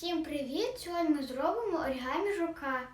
Всім привіт! Сьогодні ми зробимо орігамі жука.